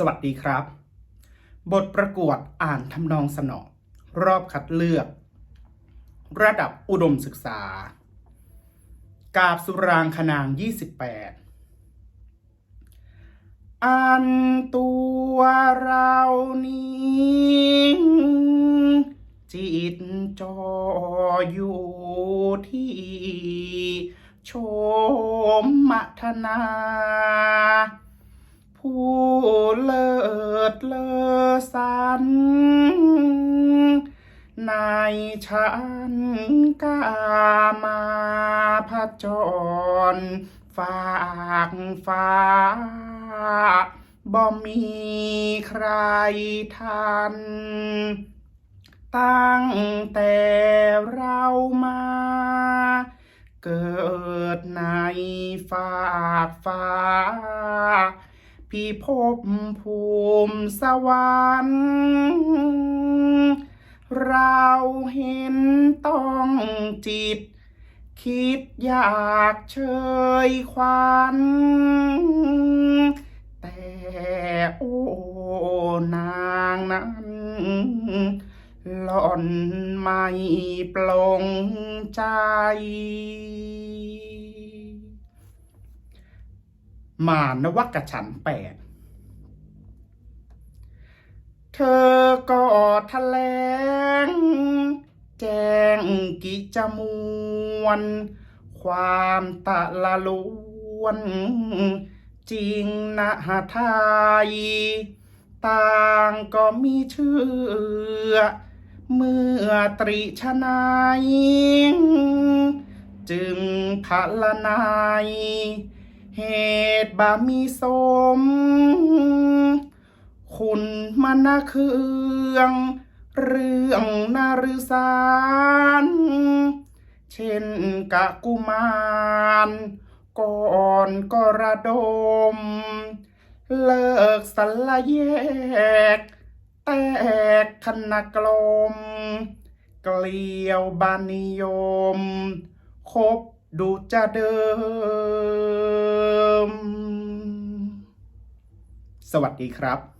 สวัสดีครับ บทประกวดอ่านทำนองสนอ รอบคัดเลือก ระดับอุดมศึกษา กาบสุรางคนาง 28 อันตัวเรานี้จิตจออยู่ที่ ชมมัทนา เลิศเลอสันในฉันกามาพจรฝากฟ้าบ่มีใครทัน ตั้งแต่เรามา เกิดในฝากฟ้า พี่พบภูมิสวรรค์เราเห็นต้องจิต คิดอยากเชยควันแต่โอ้นางนั้นหล่อนไม่ปลงใจ มานวักฉันแปดเธอก็แถลง แจ้งกิจมวลความตะละลวน จริงนะไทย ต่างก็มีเชื่อ เมื่อตริชนายจึงพละนาย เหตุบามีสม คุณมานาเคือง เรื่องนาฤสาร เช่นกะกุมารก่อนก็ระดม เลิกสัลละแยก แตกคณะกลม เกลียวบานิยม คบดูจะเดิม สวัสดีครับ